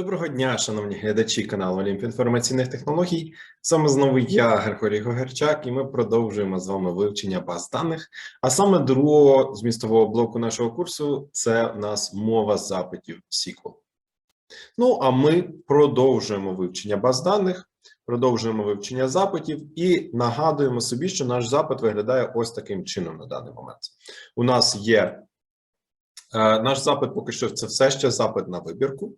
Доброго дня, шановні глядачі каналу Олімп інформаційних технологій. Саме знову я, Григорій Гогерчак, і ми продовжуємо з вами вивчення баз даних. А саме другого змістового блоку нашого курсу це в нас мова запитів SQL. Ну а ми продовжуємо вивчення баз даних, продовжуємо вивчення запитів і нагадуємо собі, що наш запит виглядає ось таким чином на даний момент. У нас є е, наш запит, поки що це все ще запит на вибірку.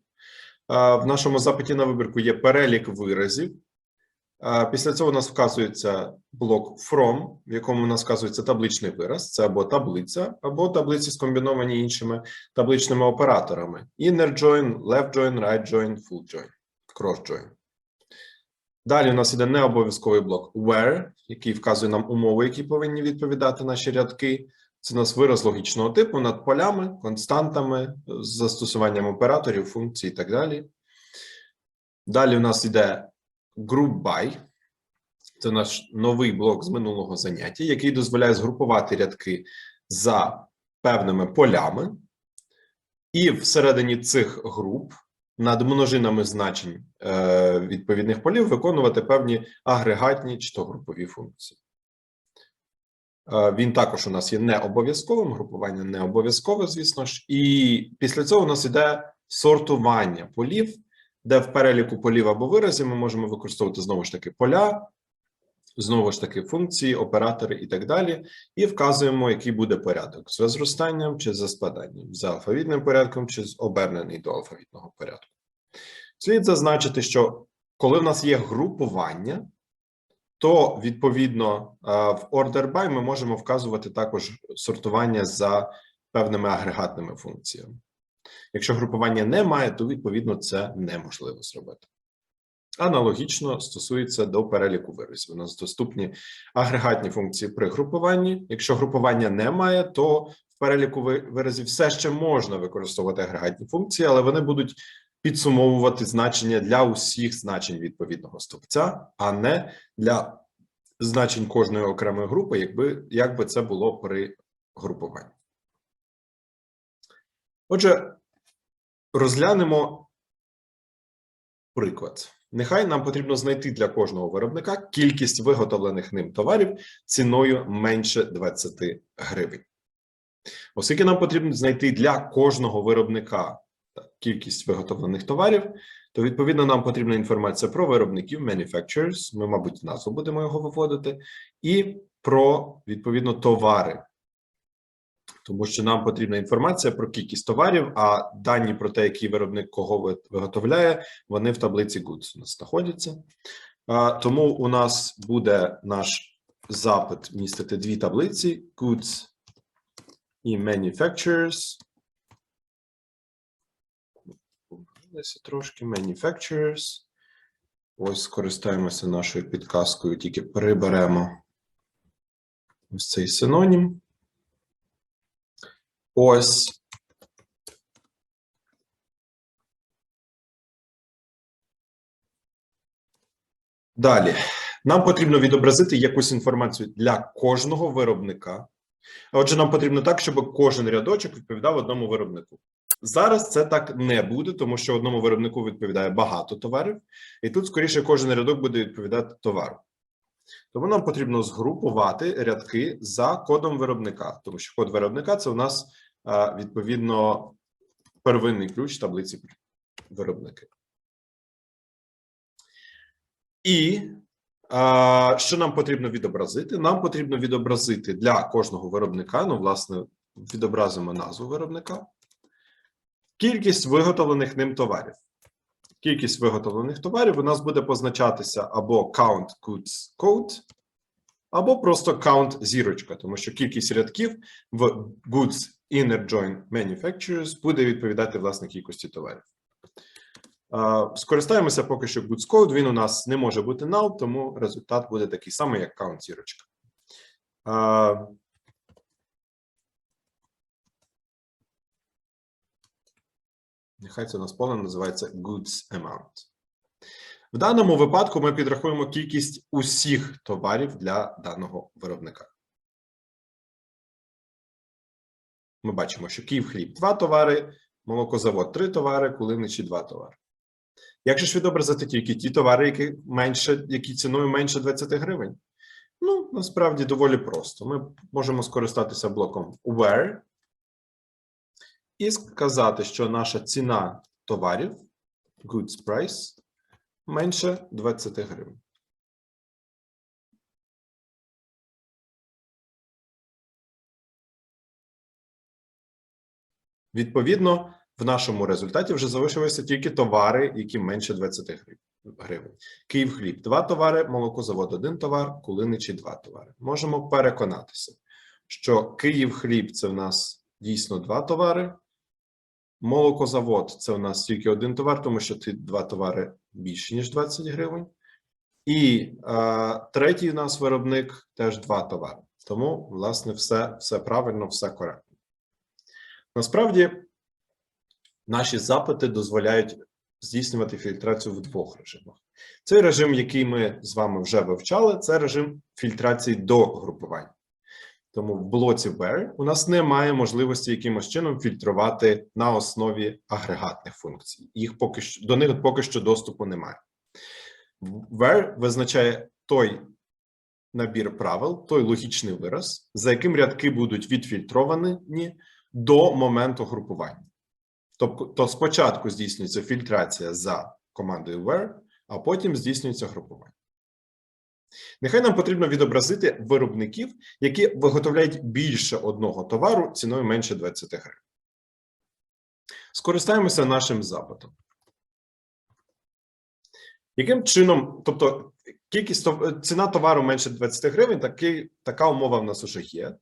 В нашому запиті на вибірку є перелік виразів. Після цього у нас вказується блок from, в якому у нас вказується табличний вираз. Це або таблиця, або таблиці скомбіновані іншими табличними операторами: inner join, left join, right join, full join, cross join. Далі у нас іде необов'язковий блок where, який вказує нам умови, які повинні відповідати наші рядки. Це у нас вираз логічного типу над полями, константами, з застосуванням операторів, функцій і так далі. Далі у нас йде group by. Це наш новий блок з минулого заняття, який дозволяє згрупувати рядки за певними полями. І всередині цих груп над множинами значень е, відповідних полів виконувати певні агрегатні чи то групові функції. Він також у нас є не обов'язковим, групування не обов'язкове, звісно ж. І після цього у нас іде сортування полів, де в переліку полів або виразів ми можемо використовувати знову ж таки поля, знову ж таки функції, оператори і так далі. І вказуємо, який буде порядок за зростанням чи за спаданням, за алфавітним порядком чи з обернений до алфавітного порядку. Слід зазначити, що коли в нас є групування, то відповідно е, в order by ми можемо вказувати також сортування за певними агрегатними функціями. Якщо групування немає, то відповідно це неможливо зробити. Аналогічно стосується до переліку виразів. У нас доступні агрегатні функції при групуванні. Якщо групування немає, то в переліку виразів все ще можна використовувати агрегатні функції, але вони будуть підсумовувати значення для усіх значень відповідного стовпця, а не для значень кожної окремої групи, якби як би це було при групуванні. Отже, розглянемо приклад. Нехай нам потрібно знайти для кожного виробника кількість виготовлених ним товарів ціною менше 20 гривень. Оскільки нам потрібно знайти для кожного виробника кількість виготовлених товарів, то відповідно нам потрібна інформація про виробників manufacturers, ми, мабуть, назву будемо його виводити, і про відповідно товари. Тому що нам потрібна інформація про кількість товарів, а дані про те, який виробник кого виготовляє, вони в таблиці Goods у нас знаходяться. Тому у нас буде наш запит містити дві таблиці: Goods і Manufacturers. Десь трошки Manufacturers. Ось скористаємося нашою підказкою, тільки приберемо ось цей синонім. Ось. Далі. Нам потрібно відобразити якусь інформацію для кожного виробника. Отже, нам потрібно так, щоб кожен рядочок відповідав одному виробнику. Зараз це так не буде, тому що одному виробнику відповідає багато товарів, і тут скоріше кожен рядок буде відповідати товару. Тому нам потрібно згрупувати рядки за кодом виробника, тому що код виробника це у нас відповідно первинний ключ таблиці виробники. І що нам потрібно відобразити? Нам потрібно відобразити для кожного виробника, ну, власне, відобразимо назву виробника, кількість виготовлених ним товарів. Кількість виготовлених товарів у нас буде позначатися або count goods code, або просто count зірочка, тому що кількість рядків в goods inner join manufacturers буде відповідати власне кількості товарів. Скористаємося поки що goods code, він у нас не може бути null, тому результат буде такий самий, як count зірочка. Нехай це у нас поле називається goods amount. В даному випадку ми підрахуємо кількість усіх товарів для даного виробника. Ми бачимо, що Київ хліб 2 товари, молокозавод 3 товари, кулиничі 2 товари. Якщо ж відобразити тільки ті товари, які менше, які ціною менше 20 гривень, ну насправді доволі просто. Ми можемо скористатися блоком where і сказати, що наша ціна товарів goods price менше 20 гривень. Відповідно, в нашому результаті вже залишилися тільки товари, які менше 20 гривень. Київ хліб два товари, молокозавод один товар, кулиничі два товари. Можемо переконатися, що Київ хліб це в нас дійсно два товари. Молокозавод це у нас тільки один товар, тому що ті два товари більше, ніж 20 гривень. І е, третій у нас виробник теж два товари. Тому, власне, все, все правильно, все коректно. Насправді, наші запити дозволяють здійснювати фільтрацію в двох режимах. Цей режим, який ми з вами вже вивчали, це режим фільтрації до групування. Тому в блоці where у нас немає можливості якимось чином фільтрувати на основі агрегатних функцій. Їх поки що до них поки що доступу немає. Where визначає той набір правил, той логічний вираз, за яким рядки будуть відфільтровані до моменту групування. Тобто, то спочатку здійснюється фільтрація за командою where, а потім здійснюється групування. Нехай нам потрібно відобразити виробників, які виготовляють більше одного товару ціною менше 20 гривень. Скористаємося нашим запитом. Яким чином, тобто кількість ціна товару менше 20 гривень, таки, така умова в нас вже є.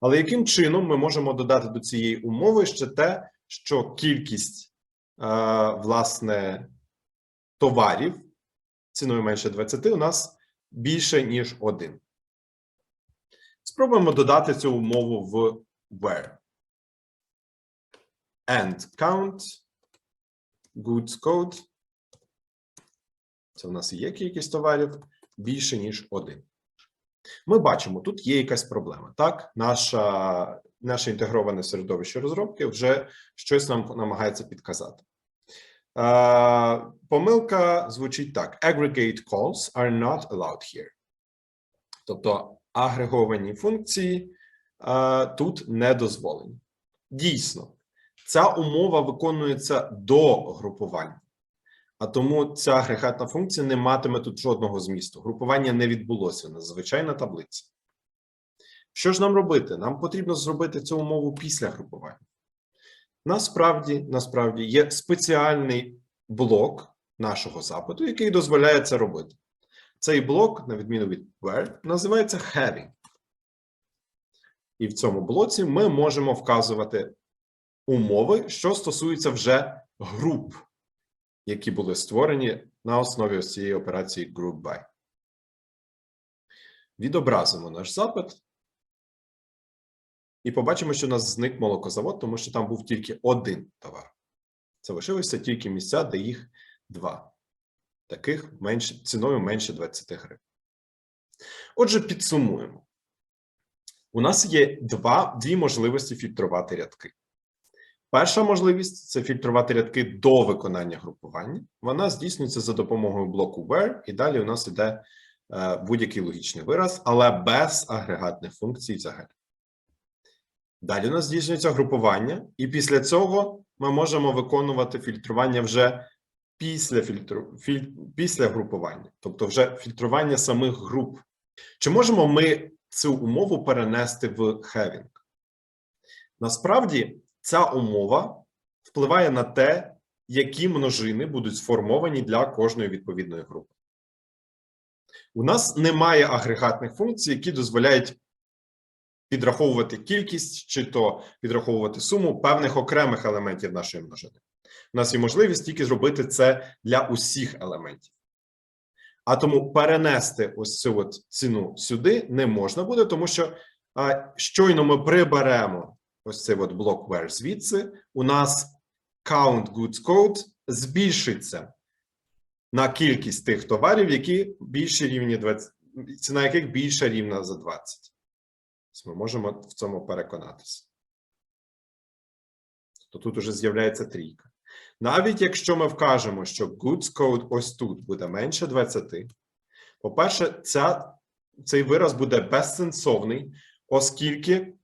Але яким чином ми можемо додати до цієї умови ще те, що кількість е, власне товарів ціною менше 20 у нас більше, ніж один. Спробуємо додати цю умову в where. And count goods code. Це в нас є кількість товарів більше, ніж один. Ми бачимо, тут є якась проблема. Так, наша, наше інтегроване середовище розробки вже щось нам намагається підказати. Е, помилка звучить так: aggregate calls are not allowed here. Тобто агреговані функції е, тут не дозволені. Дійсно, ця умова виконується до групування, а тому ця агрегатна функція не матиме тут жодного змісту. Групування не відбулося на звичайна таблиця. Що ж нам робити? Нам потрібно зробити цю умову після групування. Насправді, насправді є спеціальний блок нашого запиту, який дозволяє це робити. Цей блок, на відміну від where, називається having. І в цьому блоці ми можемо вказувати умови, що стосуються вже груп, які були створені на основі цієї операції group by. Відобразимо наш запит. І побачимо, що у нас зник молокозавод, тому що там був тільки один товар. Це лишилися тільки місця, де їх два. Таких менше, ціною менше 20 гривень. Отже, підсумуємо. У нас є два, дві можливості фільтрувати рядки. Перша можливість це фільтрувати рядки до виконання групування. Вона здійснюється за допомогою блоку where, і далі у нас йде е, будь-який логічний вираз, але без агрегатних функцій взагалі. Далі у нас здійснюється групування, і після цього ми можемо виконувати фільтрування вже після фільтру, філь, після групування, тобто вже фільтрування самих груп. Чи можемо ми цю умову перенести в having? Насправді, ця умова впливає на те, які множини будуть сформовані для кожної відповідної групи. У нас немає агрегатних функцій, які дозволяють підраховувати кількість чи то підраховувати суму певних окремих елементів нашої множини. У нас є можливість тільки зробити це для усіх елементів. А тому перенести ось цю от ціну сюди не можна буде, тому що а, щойно ми приберемо ось цей от блок where звідси, у нас count goods code збільшиться на кількість тих товарів, які більше рівні 20, ціна яких більша рівна за 20. Ми можемо в цьому переконатися. То тут уже з'являється трійка. Навіть якщо ми вкажемо, що goods code ось тут буде менше 20, по-перше, цей вираз буде безсенсовний, оскільки,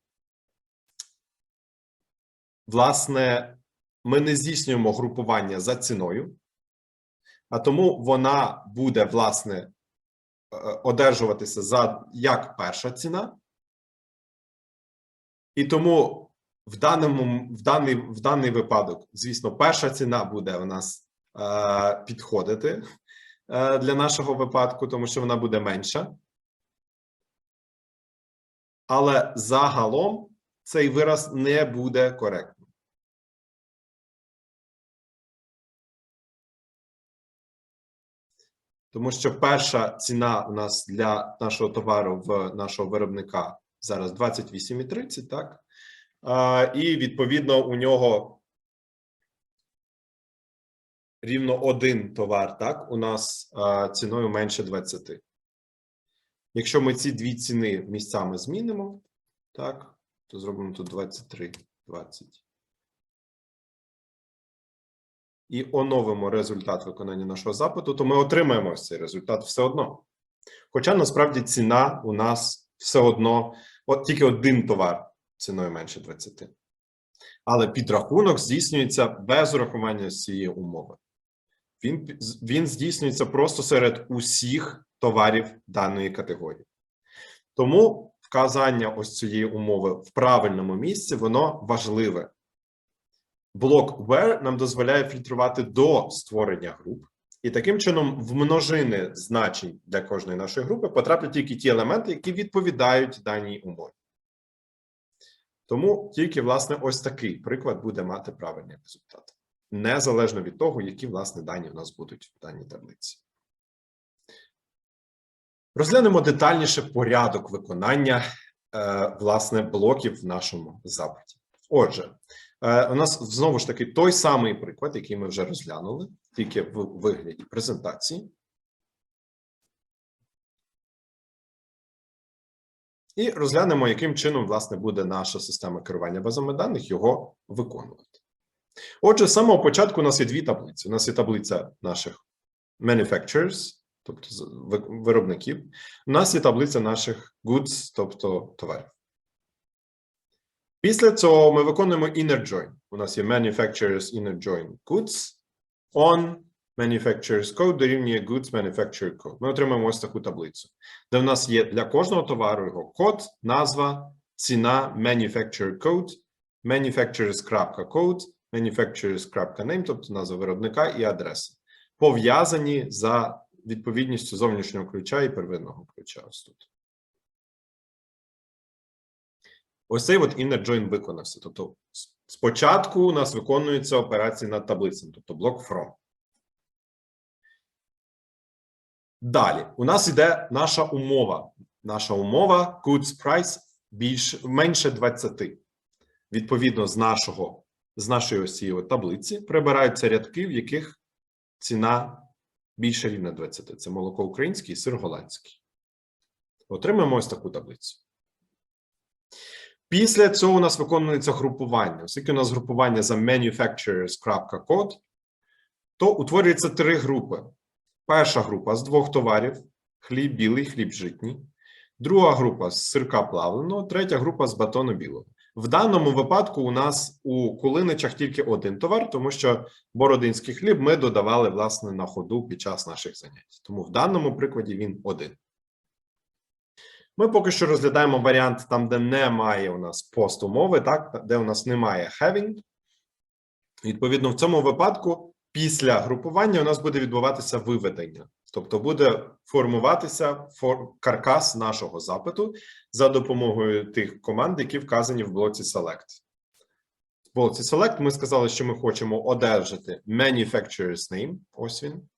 власне, ми не здійснюємо групування за ціною, а тому вона буде, власне, е, одержуватися за як перша ціна. І тому в даному в даний, в даний випадок, звісно, перша ціна буде у нас е, підходити е, для нашого випадку, тому що вона буде менша. Але загалом цей вираз не буде коректним. Тому що перша ціна у нас для нашого товару в нашого виробника зараз 28,30, так? А, і відповідно у нього рівно один товар, так, у нас а, ціною менше 20. Якщо ми ці дві ціни місцями змінимо, так, то зробимо тут 23, 20. І оновимо результат виконання нашого запиту, то ми отримаємо цей результат все одно. Хоча насправді ціна у нас все одно, от тільки один товар ціною менше 20. Але підрахунок здійснюється без урахування цієї умови. Він, він здійснюється просто серед усіх товарів даної категорії. Тому вказання ось цієї умови в правильному місці, воно важливе. Блок where нам дозволяє фільтрувати до створення груп, і таким чином в множини значень для кожної нашої групи потраплять тільки ті елементи, які відповідають даній умові. Тому тільки, власне, ось такий приклад буде мати правильний результат, незалежно від того, які, власне, дані у нас будуть в даній таблиці. Розглянемо детальніше порядок виконання е, власне блоків в нашому запиті. Отже, у нас знову ж таки той самий приклад, який ми вже розглянули, тільки в вигляді презентації. І розглянемо, яким чином, власне, буде наша система керування базами даних його виконувати. Отже, з самого початку у нас є дві таблиці. У нас є таблиця наших manufacturers, тобто виробників. У нас є таблиця наших goods, тобто товарів. Після цього ми виконуємо inner join. У нас є manufacturers inner join goods on manufacturers code дорівнює goods manufacturer code. Ми отримаємо ось таку таблицю, де в нас є для кожного товару його код, назва, ціна, manufacturer code, manufacturers.code, manufacturers.name, тобто назва виробника і адреса, пов'язані за відповідністю зовнішнього ключа і первинного ключа. Ось тут. Ось цей от inner join виконався. Тобто, спочатку у нас виконуються операції над таблицями, тобто блок from. Далі, у нас йде наша умова. Наша умова goods price більш, менше 20. Відповідно, з нашого, з нашої цієї таблиці прибираються рядки, в яких ціна більше рівня 20. Це молоко українське і сир голландський. Отримаємо ось таку таблицю. Після цього у нас виконується групування. Оскільки у нас групування за manufacturers.code, то утворюється три групи. Перша група з двох товарів: хліб білий, хліб житній. Друга група з сирка плавленого, третя група з батону білого. В даному випадку у нас у кулиничах тільки один товар, тому що бородинський хліб ми додавали власне на ходу під час наших занять. Тому в даному прикладі він один. Ми поки що розглядаємо варіант там, де немає у нас постумови, так, де у нас немає having. Відповідно, в цьому випадку після групування у нас буде відбуватися виведення. Тобто буде формуватися каркас нашого запиту за допомогою тих команд, які вказані в блоці Select. В блоці Select ми сказали, що ми хочемо одержати manufacturer's name, ось він,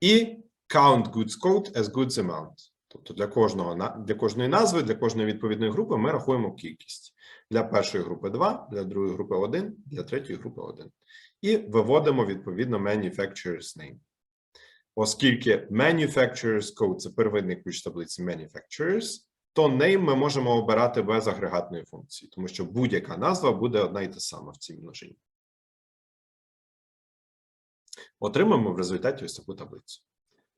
і count goods code as goods amount. Тобто для кожного для кожної назви, для кожної відповідної групи ми рахуємо кількість. Для першої групи 2, для другої групи 1, для третьої групи 1. І виводимо відповідно manufacturer's name. Оскільки manufacturer's code це первинний ключ таблиці manufacturers, то name ми можемо обирати без агрегатної функції, тому що будь-яка назва буде одна і та сама в цій множині. Отримаємо в результаті ось таку таблицю.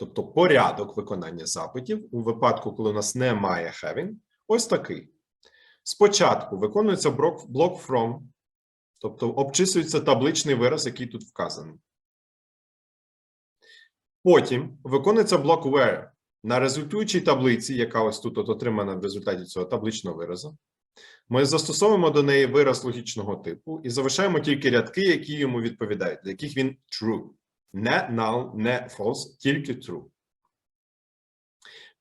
Тобто порядок виконання запитів у випадку, коли у нас немає having, ось такий. Спочатку виконується блок, from, тобто обчислюється табличний вираз, який тут вказаний. Потім виконується блок where. На результуючій таблиці, яка ось тут от отримана в результаті цього табличного виразу, ми застосовуємо до неї вираз логічного типу і залишаємо тільки рядки, які йому відповідають, для яких він true. Не null, не false, тільки true.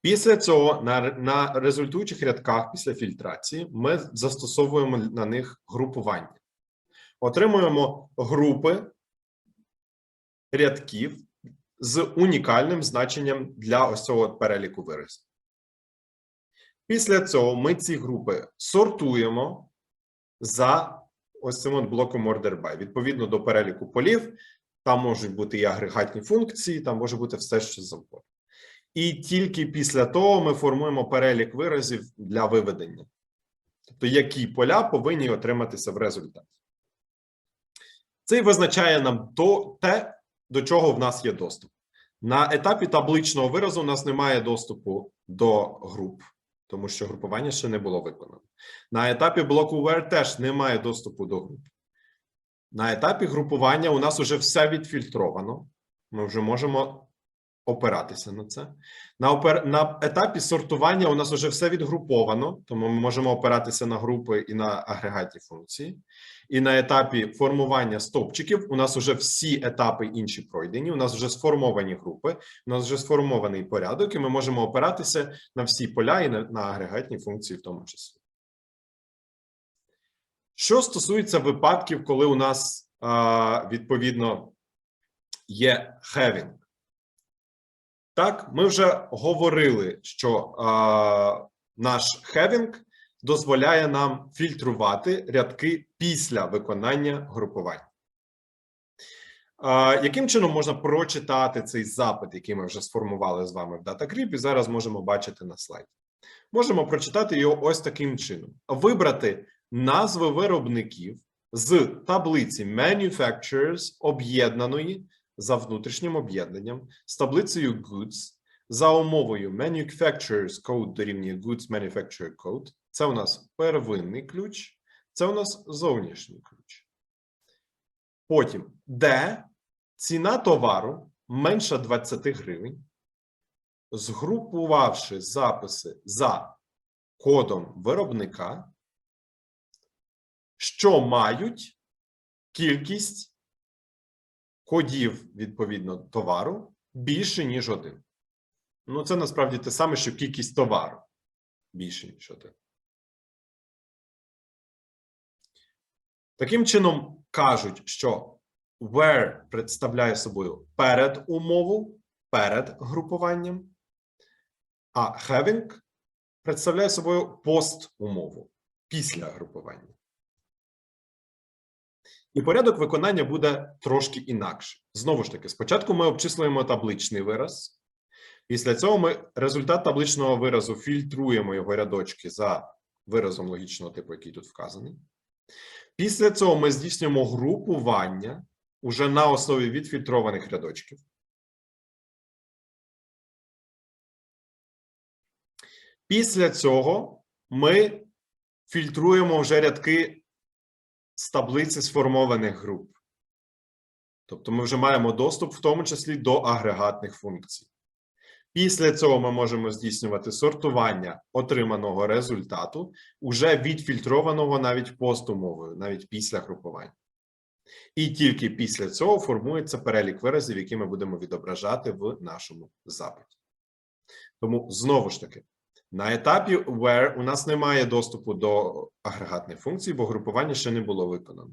Після цього на, на результуючих рядках після фільтрації ми застосовуємо на них групування. Отримуємо групи рядків з унікальним значенням для ось цього переліку виразів. Після цього ми ці групи сортуємо за ось цим блоком order by. Відповідно до переліку полів, там можуть бути і агрегатні функції, там може бути все, що завгодно. І тільки після того ми формуємо перелік виразів для виведення. Тобто, які поля повинні отриматися в результаті. Це і визначає нам то, те, до чого в нас є доступ. На етапі табличного виразу у нас немає доступу до груп, тому що групування ще не було виконано. На етапі блоку where теж немає доступу до груп. На етапі групування у нас вже все відфільтровано. Ми вже можемо опиратися на це. На, опер... на етапі сортування у нас вже все відгруповано, тому ми можемо опиратися на групи і на агрегатні функції. І на етапі формування стовпчиків у нас вже всі етапи інші пройдені. У нас вже сформовані групи, у нас вже сформований порядок, і ми можемо опиратися на всі поля і на, на агрегатні функції, в тому числі. Що стосується випадків, коли у нас відповідно є having. Так, ми вже говорили, що наш having дозволяє нам фільтрувати рядки після виконання групування. Яким чином можна прочитати цей запит, який ми вже сформували з вами в DataGrip, і зараз можемо бачити на слайді? Можемо прочитати його ось таким чином: вибрати назви виробників з таблиці Manufacturers об'єднаної за внутрішнім об'єднанням з таблицею Goods за умовою Manufacturers Code дорівнює Goods Manufacturer Code. Це у нас первинний ключ, це у нас зовнішній ключ. Потім, де ціна товару менша 20 гривень, згрупувавши записи за кодом виробника, що мають кількість кодів відповідно товару більше, ніж один. Ну, це насправді те саме, що кількість товару більше, ніж один. Таким чином кажуть, що where представляє собою перед умову, перед групуванням, а having представляє собою пост-умову після групування. І порядок виконання буде трошки інакше. Знову ж таки, спочатку ми обчислюємо табличний вираз. Після цього ми результат табличного виразу фільтруємо його рядочки за виразом логічного типу, який тут вказаний. Після цього ми здійснюємо групування уже на основі відфільтрованих рядочків. Після цього ми фільтруємо вже рядки з таблиці сформованих груп. Тобто ми вже маємо доступ, в тому числі до агрегатних функцій. Після цього ми можемо здійснювати сортування отриманого результату, уже відфільтрованого навіть постумовою, навіть після групування. І тільки після цього формується перелік виразів, які ми будемо відображати в нашому запиті. Тому знову ж таки, на етапі where у нас немає доступу до агрегатних функцій, бо групування ще не було виконано.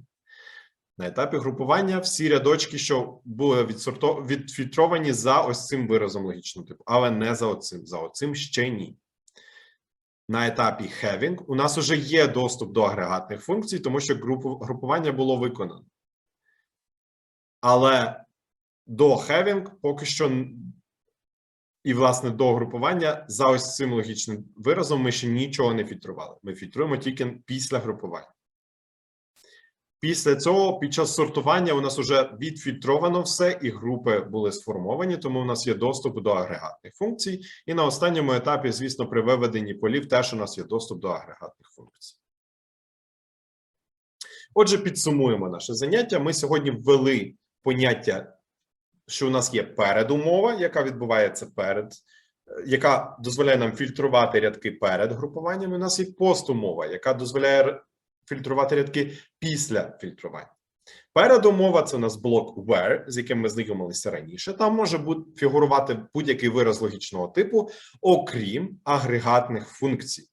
На етапі групування всі рядочки, що були відфільтровані за ось цим виразом логічного типу, але не за оцим. За оцим ще ні. На етапі having у нас вже є доступ до агрегатних функцій, тому що групу... групування було виконано. Але до having поки що і, власне, до групування за ось цим логічним виразом ми ще нічого не фільтрували. Ми фільтруємо тільки після групування. Після цього, під час сортування, у нас вже відфільтровано все, і групи були сформовані, тому у нас є доступ до агрегатних функцій. І на останньому етапі, звісно, при виведенні полів теж у нас є доступ до агрегатних функцій. Отже, підсумуємо наше заняття. Ми сьогодні ввели поняття, що у нас є передумова, яка відбувається перед, е, яка дозволяє нам фільтрувати рядки перед групуванням. У нас є постумова, яка дозволяє фільтрувати рядки після фільтрування. Передумова це у нас блок where, з яким ми знайомилися раніше. Там може фігурувати будь-який вираз логічного типу, окрім агрегатних функцій.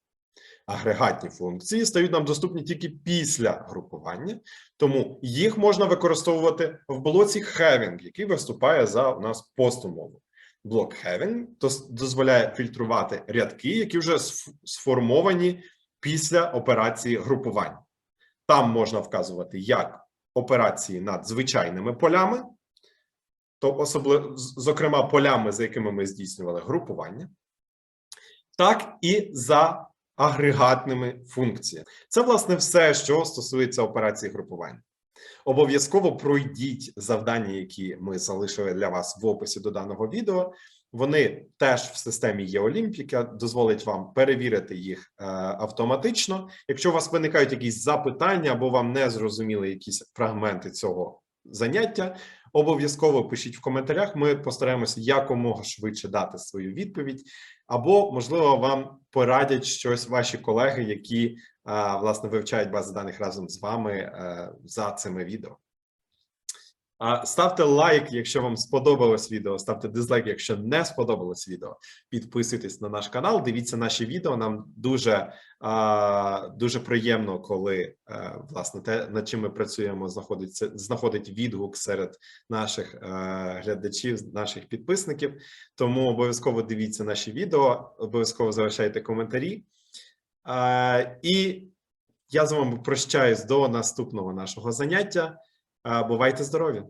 Агрегатні функції стають нам доступні тільки після групування, тому їх можна використовувати в блоці having, який виступає за у нас постумову. Блок having дозволяє фільтрувати рядки, які вже сформовані після операції групування. Там можна вказувати як операції над звичайними полями, то особливо, зокрема, полями, за якими ми здійснювали групування, так і за агрегатними функціями. Це власне все, що стосується операції групування. Обов'язково пройдіть завдання, які ми залишили для вас в описі до даного відео. Вони теж в системі ЄОлімп, яка дозволить вам перевірити їх е, автоматично. Якщо у вас виникають якісь запитання або вам не зрозуміли якісь фрагменти цього заняття, обов'язково пишіть в коментарях. Ми постараємося якомога швидше дати свою відповідь, або можливо вам порадять щось ваші колеги, які власне вивчають бази даних разом з вами е, за цими відео. Ставте лайк, якщо вам сподобалось відео. Ставте дизлайк, якщо не сподобалось відео. Підписуйтесь на наш канал. Дивіться наші відео. Нам дуже дуже приємно, коли е, власне те, над чим ми працюємо, знаходиться знаходить відгук серед наших е, глядачів, наших підписників. Тому обов'язково дивіться наші відео, обов'язково залишайте коментарі. Е, І я з вами прощаюсь до наступного нашого заняття. Бувайте здорові!